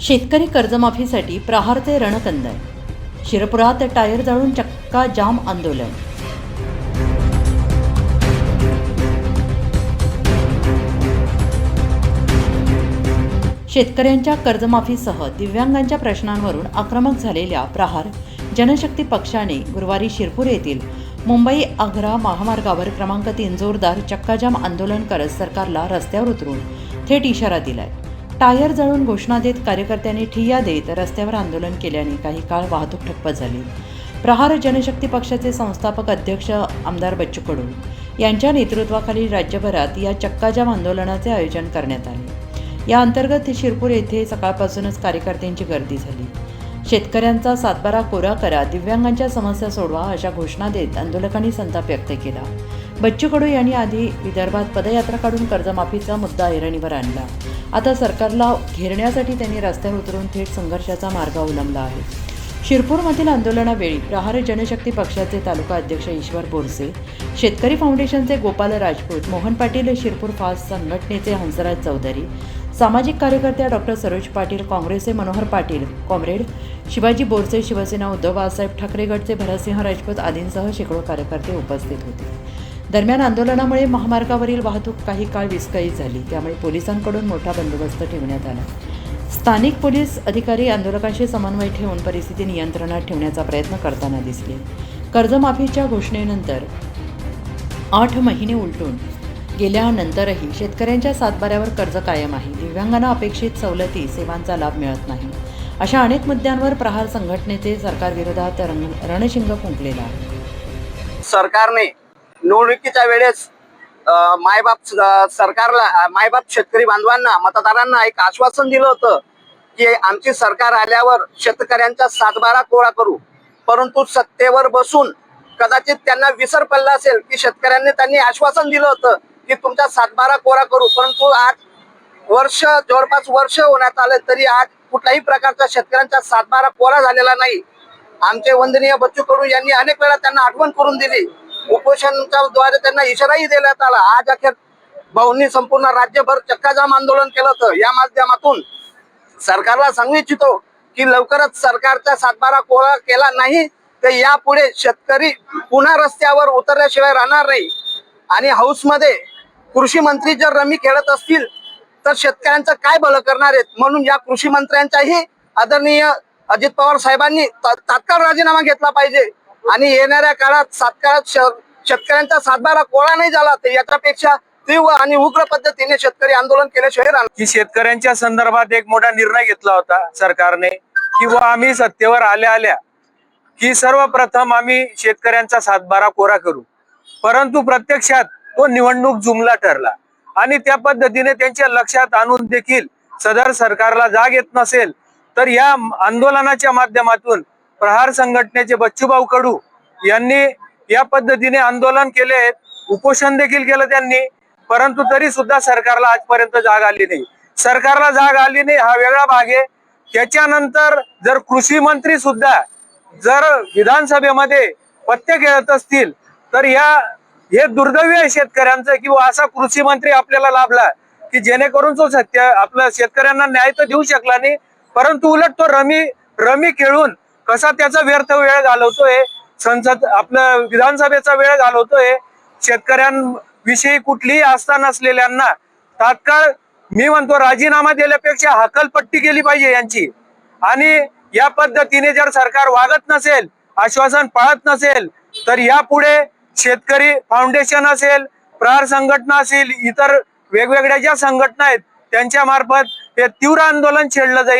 शेतकरी कर्जमाफीसाठी प्रहारचे रणकंदन शिरपुरात टायर जाळून चक्का जाम आंदोलन. शेतकऱ्यांच्या कर्जमाफीसह दिव्यांगांच्या प्रश्नांवरून आक्रमक झालेल्या प्रहार जनशक्ती पक्षाने गुरुवारी शिरपूर येथील मुंबई आग्रा महामार्गावर क्रमांक तीन जोरदार चक्काजाम आंदोलन करत सरकारला रस्त्यावर उतरून थेट इशारा दिलाय. टायर जळून घोषणा देत कार्यकर्त्यांनी ठिय्या देत रस्त्यावर आंदोलन केल्याने काही काळ वाहतूक ठप्प झाली. प्रहार जनशक्ती पक्षाचे संस्थापक अध्यक्ष आमदार बच्चू कडू यांच्या नेतृत्वाखाली राज्यभरात या चक्काजाम आंदोलनाचे आयोजन करण्यात आले. या अंतर्गत शिरपूर येथे सकाळपासूनच कार्यकर्त्यांची गर्दी झाली. शेतकऱ्यांचा सातबारा कोरा करा दिव्यांगांच्या समस्या सोडवा अशा घोषणा देत आंदोलकांनी संताप व्यक्त केला. बच्चू कडू यांनी आधी विदर्भात पदयात्रा काढून कर्जमाफीचा मुद्दा ऐरणीवर आणला. आता सरकारला घेरण्यासाठी त्यांनी रस्त्यावर उतरून थेट संघर्षाचा मार्ग अवलंबला आहे. शिरपूरमधील आंदोलनावेळी प्रहार जनशक्ती पक्षाचे तालुका अध्यक्ष ईश्वर बोरसे शेतकरी फाउंडेशनचे गोपाल राजपूत मोहन पाटील शिरपूर फास्ट संघटनेचे हंसराज चौधरी सामाजिक कार्यकर्त्या डॉक्टर सरोज पाटील काँग्रेसचे मनोहर पाटील कॉम्रेड शिवाजी बोरसे शिवसेना उद्धव बाळासाहेब ठाकरे गटचे भरतसिंह राजपूत आदींसह शेकडो कार्यकर्ते उपस्थित होते. दरम्यान आंदोलनामुळे महामार्गावरील वाहतूक काही काळ विस्कळीत झाली. त्यामुळे पोलिसांकडून मोठा बंदोबस्त ठेवण्यात आला. स्थानिक पोलीस अधिकारी आंदोलकांशी समन्वय ठेवून परिस्थिती नियंत्रणात ठेवण्याचा प्रयत्न करताना दिसले. कर्जमाफीच्या घोषणेनंतर आठ महिने उलटून गेल्यानंतरही शेतकऱ्यांच्या सातबाऱ्यावर कर्ज कायम आहे. दिव्यांगांना अपेक्षित सवलती सेवांचा लाभ मिळत नाही. अशा अनेक मुद्द्यांवर प्रहार संघटनेचे सरकारविरोधात रणशिंग फुंकलेला आहे. सरकारने निवडणुकीच्या वेळेस अं, मायबाप सरकारला मायबाप शेतकरी बांधवांना मतदारांना एक आश्वासन दिलं होतं की आमची सरकार आल्यावर शेतकऱ्यांचा सातबारा कोळा करू. परंतु सत्तेवर बसून कदाचित त्यांना विसर पडला असेल की शेतकऱ्यांनी त्यांनी आश्वासन दिलं होतं की तुमचा सातबारा कोरा करू. परंतु आज वर्ष जवळपास वर्ष होण्यात आलं तरी आज कुठल्याही प्रकारचा शेतकऱ्यांचा सातबारा कोरा झालेला नाही. आमचे वंदनीय बच्चू कडू यांनी अनेक वेळा त्यांना आठवण करून दिली उपोषणच्या द्वारे त्यांना इशाराही देण्यात आला. आज अखेर भाऊंनी संपूर्ण राज्यभर चक्काजाम आंदोलन केलं होतं. या माध्यमातून सरकारला सांगू इच्छितो की लवकरच सरकारचा सातबारा कोळा केला नाही तर यापुढे शेतकरी पुन्हा रस्त्यावर उतरल्याशिवाय राहणार नाही. आणि हाऊसमध्ये कृषी मंत्री जर रमी खेळत असतील तर शेतकऱ्यांचं काय भलं करणार आहेत? म्हणून या कृषी मंत्र्यांचाही आदरणीय अजित पवार साहेबांनी तात्काळ राजीनामा घेतला पाहिजे. आणि येणाऱ्या काळात सातकाळात शेतकऱ्यांचा सातबारा कोळा नाही झाला तर याच्यापेक्षा तीव्र आणि उग्र पद्धतीने शेतकरी आंदोलन केल्याशिवाय की शेतकऱ्यांच्या संदर्भात एक मोठा निर्णय घेतला होता सरकारने किंवा आम्ही सत्तेवर आल्या आल्या की सर्वप्रथम आम्ही शेतकऱ्यांचा सातबारा कोरा करू. परंतु प्रत्यक्षात तो निवडणूक जुमला ठरला. आणि त्या पद्धतीने त्यांच्या लक्षात आणून देखील सदर सरकारला जाग येत नसेल तर या आंदोलनाच्या माध्यमातून प्रहार संघटनेचे बच्चूभाऊ कडू यांनी या पद्धतीने आंदोलन केले. उपोषण देखील केलं त्यांनी. परंतु तरी सुद्धा सरकारला आजपर्यंत जाग आली नाही. सरकारला जाग आली नाही हा वेगळा भाग आहे. त्याच्यानंतर जर कृषी मंत्री सुद्धा जर विधानसभेमध्ये पत्ते खेळत असतील तर या हे दुर्दैवी आहे शेतकऱ्यांचं किंवा असा कृषी मंत्री आपल्याला लाभला की जेणेकरून तो सत्य आपल्या शेतकऱ्यांना न्याय तर देऊ शकला नाही. परंतु उलट तो रमी रमी खेळून कसा त्याचा व्यर्थ वेळ घालवतोय? संसद आपलं विधानसभेचा वेळ घालवतोय? शेतकऱ्यांविषयी कुठलीही आस्था नसलेल्यांना तात्काळ मी म्हणतो राजीनामा दिल्यापेक्षा हकलपट्टी केली पाहिजे यांची. आणि या पद्धतीने जर सरकार वागत नसेल आश्वासन पाळत नसेल तर यापुढे शेतकरी फाउंडेशन असेल प्रहार संघटना असेल इतर वेगवेगळ्या ज्या संघटना आहेत त्यांच्या मार्फत हे तीव्र आंदोलन छेडलं जाईल.